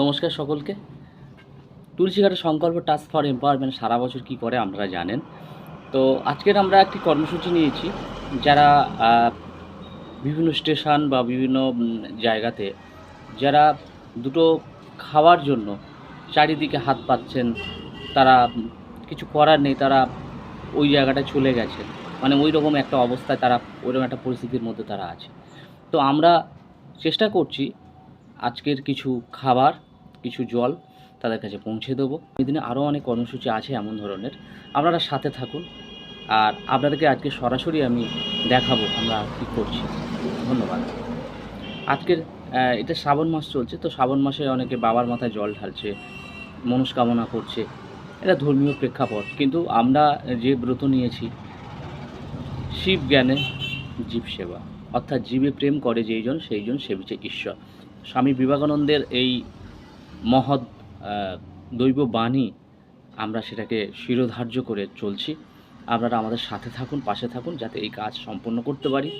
নমস্কার সকলকে। তুলসীঘাটের সংকল্প টাস্ক ফর এম্পাওয়ারমেন্ট সারা বছর কি করে আপনারা জানেন। তো আজকের আমরা একটি কর্মসূচি নিয়েছি, যারা বিভিন্ন স্টেশন বা বিভিন্ন জায়গাতে যারা দুটো খাওয়ার জন্য চারিদিকে হাত পাচ্ছেন তারা কিছু করার নেই, তারা ওই জায়গাটায় চলে গেছে মানে ওই রকম একটা অবস্থায় তারা ওইরকম একটা পরিস্থিতির মধ্যে তারা আছে। তো আমরা চেষ্টা করছি আজকের কিছু খাবার, কিছু জল তাদের কাছে পৌঁছে দেবো। এই দিনে আরও অনেক কর্মসূচি আছে এমন ধরনের। আপনারা সাথে থাকুন। আর আপনাদেরকে আজকে সরাসরি আমি দেখাবো আমরা কী করছি। ধন্যবাদ। আজকের এটা শ্রাবণ মাস চলছে, তো শ্রাবণ মাসে অনেকে বাবার মাথায় জল ঢালছে, মনস্কামনা করছে। এটা ধর্মীয় প্রেক্ষাপট। কিন্তু আমরা যে ব্রত নিয়েছি শিব জ্ঞানে জীব সেবা। অর্থাৎ জীবে প্রেম করে যেইজন সেইজন সেবিছে ঈশ্বর। স্বামী বিবেকানন্দের এই মহৎ দৈব বাণী আমরা সেটাকে শিরোধার্য করে চলছি। আপনারা আমাদের সাথে থাকুন, পাশে থাকুন, যাতে এই কাজ সম্পন্ন করতে পারি।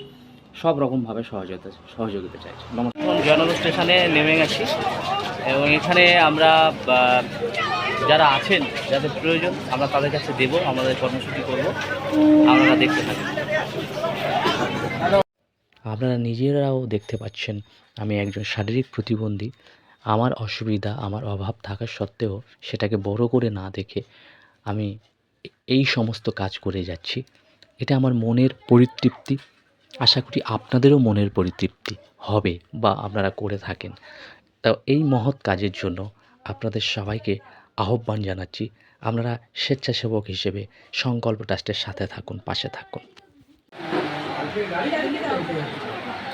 সব রকমভাবে সহযোগিতা সহযোগিতা চাইছি। নমস্কার। জয়নগর স্টেশনে নেমে গেছি এবং এখানে আমরা যারা আছেন, যাদের প্রয়োজন, আমরা তাদের কাছে দেবো, আমাদের কর্মসূচি করব। আপনারা দেখতে থাকুন। আপনারা নিজেরাও দেখতে পাচ্ছেন আমি একজন শারীরিক প্রতিবন্ধী। আমার অসুবিধা, আমার অভাব থাকা সত্ত্বেও সেটাকে বড় করে না দেখে আমি এই সমস্ত কাজ করে যাচ্ছি। এটা আমার মনের পরিতৃপ্তি। আশা করি আপনাদেরও মনের পরিতৃপ্তি হবে বা আপনারা করে থাকেন। তা এই মহৎ কাজের জন্য আপনাদের সবাইকে আহ্বান জানাচ্ছি, আপনারা স্বেচ্ছাসেবক হিসেবে সংকল্প ট্রাস্টের সাথে থাকুন, পাশে থাকুন।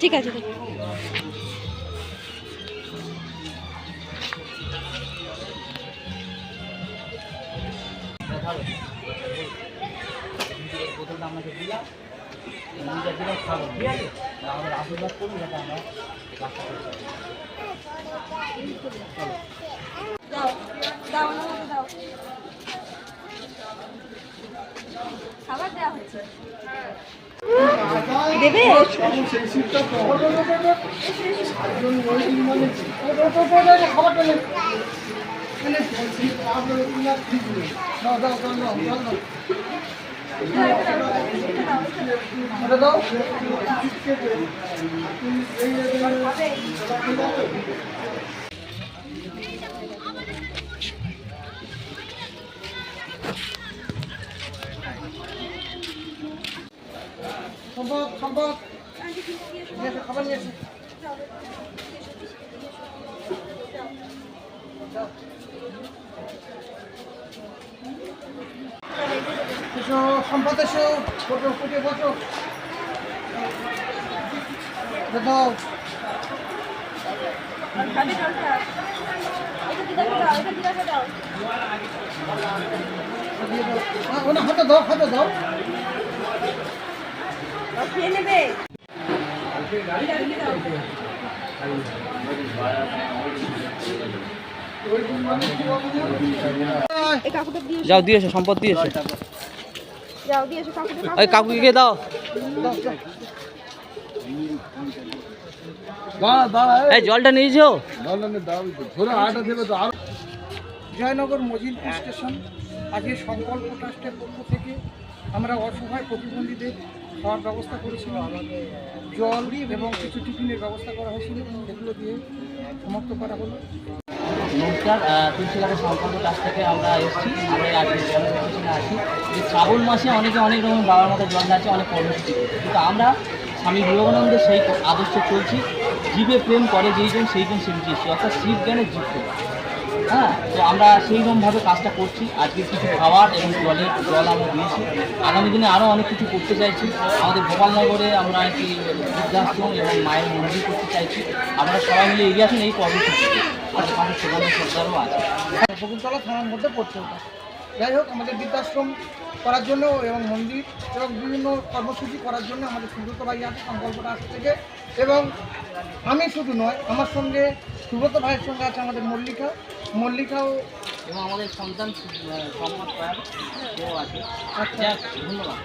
ঠিক নেই দাও দাও দাও। দাও দাও দাও এটা দাও সম্পদ সম্পদ। খাবার নিয়ে। এসো। সম্পদ এসো বসো ফুটে বসো। দাও। ওনা হাতে দাও হাতে দাও। যাও দিয়েছ সম্পদ দিয়েছ দিয়ে এসো। কাকুকে দাও। দাঁড়া দাঁড়া এই জলটা নিয়েছো জয়নগর মজিলপুর স্টেশন। আজকে সংকল্প ট্রাস্টের পক্ষ থেকে আমরা অসহায় প্রতিবন্ধীদের খাওয়ার ব্যবস্থা করেছিলাম জল এবং কিছু টিফিনের ব্যবস্থা করা হয়েছিল, সেগুলো দিয়ে সমাপ্ত করা হলো। নমস্কার তুলসীঘাটের সংকল্প কাছ থেকে আমরা এসেছি, আমরা আছি। যে শ্রাবণ মাসে অনেকে অনেক রকম বাবার মতো জল আছে অনেক কর্মসূচি কিন্তু আমরা স্বামী বিবেকানন্দের সেই আদর্শ চলছি, জীবে প্রেম করে যেইজন সেইজন ঈশ্বর অর্থাৎ শিব জ্ঞানের জীব। হ্যাঁ তো আমরা সেইরকমভাবে কাজটা করছি। আজকে কিছু খাবার এবং জলের জল আমরা দিয়েছি। আগামী দিনে আরও অনেক কিছু করতে চাইছি। আমাদের গোপালনগরে আমরা একটি বৃদ্ধাশ্রম এবং মায়ের মন্দির করতে চাইছি। আমরা সবাই মিলে এগিয়ে আসুন এই কর্মসূচিতে আমাদের পাশে সুগন্ধ সরকারও আছে। শকুন্তলা থানার মধ্যে পড়ছে ওটা। যাই হোক, আমাদের বৃদ্ধাশ্রম করার জন্য এবং মন্দির এবং বিভিন্ন কর্মসূচি করার জন্য আমাদের সুব্রত ভাই আছে, সংকল্পটা আজ থেকে। এবং আমি শুধু নয়, আমার সঙ্গে সুব্রত ভাইয়ের সঙ্গে আছে আমাদের মল্লিকা। মল্লিকাও এবং আমাদের সন্তান সম্মান পায় আছে। আচ্ছা। ধন্যবাদ।